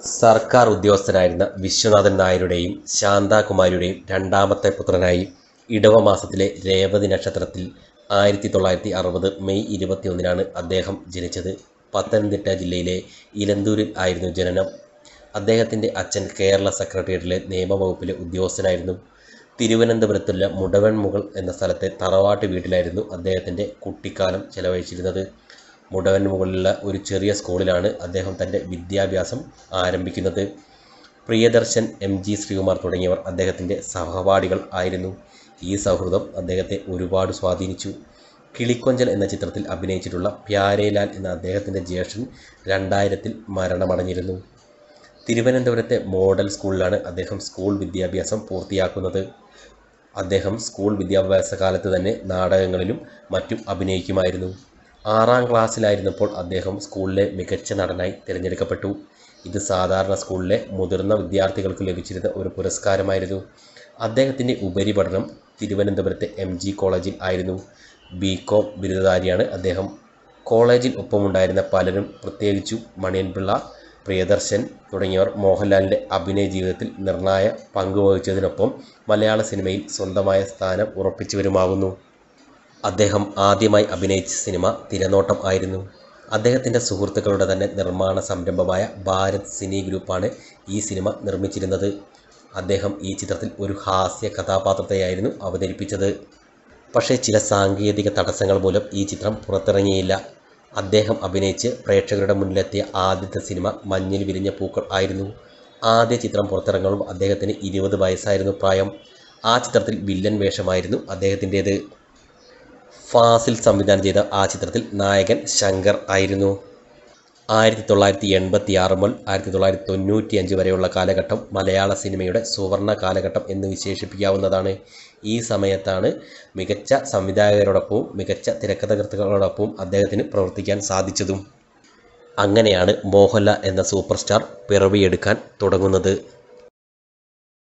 സർക്കാർ ഉദ്യോഗസ്ഥനായിരുന്ന വിശ്വനാഥൻ നായരുടെയും ശാന്താകുമാരിയുടെയും രണ്ടാമത്തെ പുത്രനായി ഇടവമാസത്തിലെ രേവതി നക്ഷത്രത്തിൽ ആയിരത്തി തൊള്ളായിരത്തി അറുപത് മെയ് ഇരുപത്തിയൊന്നിനാണ് അദ്ദേഹം ജനിച്ചത്. പത്തനംതിട്ട ജില്ലയിലെ ഇലന്തൂരിൽ ആയിരുന്നു ജനനം. അദ്ദേഹത്തിന്റെ അച്ഛൻ കേരള സെക്രട്ടേറിയറ്റിലെ നിയമവകുപ്പിലെ ഉദ്യോഗസ്ഥനായിരുന്നു. തിരുവനന്തപുരത്തുള്ള മുടവൻമുകൾ എന്ന സ്ഥലത്തെ തറവാട്ട് വീട്ടിലായിരുന്നു അദ്ദേഹത്തിന്റെ കുട്ടിക്കാലം ചെലവഴിച്ചിരുന്നത്. മുടവൻമുകളിലുള്ള ഒരു ചെറിയ സ്കൂളിലാണ് അദ്ദേഹം തന്റെ വിദ്യാഭ്യാസം ആരംഭിക്കുന്നത്. പ്രിയദർശൻ, എം. ജി. ശ്രീകുമാർ തുടങ്ങിയവർ അദ്ദേഹത്തിന്റെ സഹപാഠികൾ ആയിരുന്നു. ഈ സൗഹൃദം അദ്ദേഹത്തെ ഒരുപാട് സ്വാധീനിച്ചു. കിളിക്കൊഞ്ചൽ എന്ന ചിത്രത്തിൽ അഭിനയിച്ചിട്ടുള്ള പ്യാരേലാൽ എന്ന അദ്ദേഹത്തിന്റെ ജ്യേഷ്ഠൻ രണ്ടായിരത്തിൽ മരണമടഞ്ഞിരുന്നു. തിരുവനന്തപുരത്തെ മോഡൽ സ്കൂളിലാണ് അദ്ദേഹം സ്കൂൾ വിദ്യാഭ്യാസം പൂർത്തിയാക്കുന്നത്. അദ്ദേഹം സ്കൂൾ വിദ്യാഭ്യാസ കാലത്ത് തന്നെ നാടകങ്ങളിലും മറ്റും അഭിനയിക്കുമായിരുന്നു. ആറാം ക്ലാസ്സിലായിരുന്നപ്പോൾ അദ്ദേഹം സ്കൂളിലെ മികച്ച നടനായി തിരഞ്ഞെടുക്കപ്പെട്ടു. ഇത് സാധാരണ സ്കൂളിലെ മുതിർന്ന വിദ്യാർത്ഥികൾക്ക് ലഭിച്ചിരുന്ന ഒരു പുരസ്കാരമായിരുന്നു. അദ്ദേഹത്തിന്റെ ഉപരിപഠനം തിരുവനന്തപുരത്തെ എം. ജി. കോളേജിൽ ആയിരുന്നു. ബി. കോം ബിരുദധാരിയാണ് അദ്ദേഹം. കോളേജിൽ ഒപ്പമുണ്ടായിരുന്ന പലരും പ്രത്യേകിച്ചു മണിയൻപിള്ള, പ്രിയദർശൻ തുടങ്ങിയവർ മോഹൻലാലിന്റെ അഭിനയ ജീവിതത്തിൽ നിർണായ പങ്കുവഹിച്ചതിനൊപ്പം മലയാള സിനിമയിൽ സ്വന്തമായ സ്ഥാനം ഉറപ്പിച്ചവരുമാകുന്നു. അദ്ദേഹം ആദ്യമായി അഭിനയിച്ച സിനിമ തിരനോട്ടം ആയിരുന്നു. അദ്ദേഹത്തിന്റെ സുഹൃത്തുക്കളുടെ തന്നെ നിർമ്മാണ സംരംഭമായ ഭാരത് സിനി ഗ്രൂപ്പാണ് ഈ സിനിമ നിർമ്മിച്ചിരുന്നത്. അദ്ദേഹം ഈ ചിത്രത്തിൽ ഒരു ഹാസ്യ കഥാപാത്രത്തെയായിരുന്നു അവതരിപ്പിച്ചത്. പക്ഷേ ചില സാങ്കേതിക തടസ്സങ്ങൾ മൂലം ഈ ചിത്രം പുറത്തിറങ്ങിയില്ല. അദ്ദേഹം അഭിനയിച്ച് പ്രേക്ഷകരുടെ മുന്നിലെത്തിയ ആദ്യത്തെ സിനിമ മഞ്ഞിൽ വിരിഞ്ഞ പൂക്കൾ ആയിരുന്നു. ആദ്യ ചിത്രം പുറത്തിറങ്ങുമ്പോൾ അദ്ദേഹത്തിന് ഇരുപത് വയസ്സായിരുന്നു പ്രായം. ആ ചിത്രത്തിൽ വില്ലൻ വേഷമായിരുന്നു അദ്ദേഹത്തിന്റേത്. ഫാസിൽ സംവിധാനം ചെയ്ത ആ ചിത്രത്തിൽ നായകൻ ശങ്കർ ആയിരുന്നു. ആയിരത്തി തൊള്ളായിരത്തി എൺപത്തി ആറ് മുതൽ ആയിരത്തി തൊള്ളായിരത്തി തൊണ്ണൂറ്റി അഞ്ച് വരെയുള്ള കാലഘട്ടം മലയാള സിനിമയുടെ സുവർണ കാലഘട്ടം എന്ന് വിശേഷിപ്പിക്കാവുന്നതാണ്. ഈ സമയത്താണ് മികച്ച സംവിധായകരോടൊപ്പവും മികച്ച തിരക്കഥകൃത്തുക്കളോടൊപ്പവും അദ്ദേഹത്തിന് പ്രവർത്തിക്കാൻ സാധിച്ചതും. അങ്ങനെയാണ് മോഹൻലാൽ എന്ന സൂപ്പർ സ്റ്റാർ പിറവിയെടുക്കാൻ തുടങ്ങുന്നത്.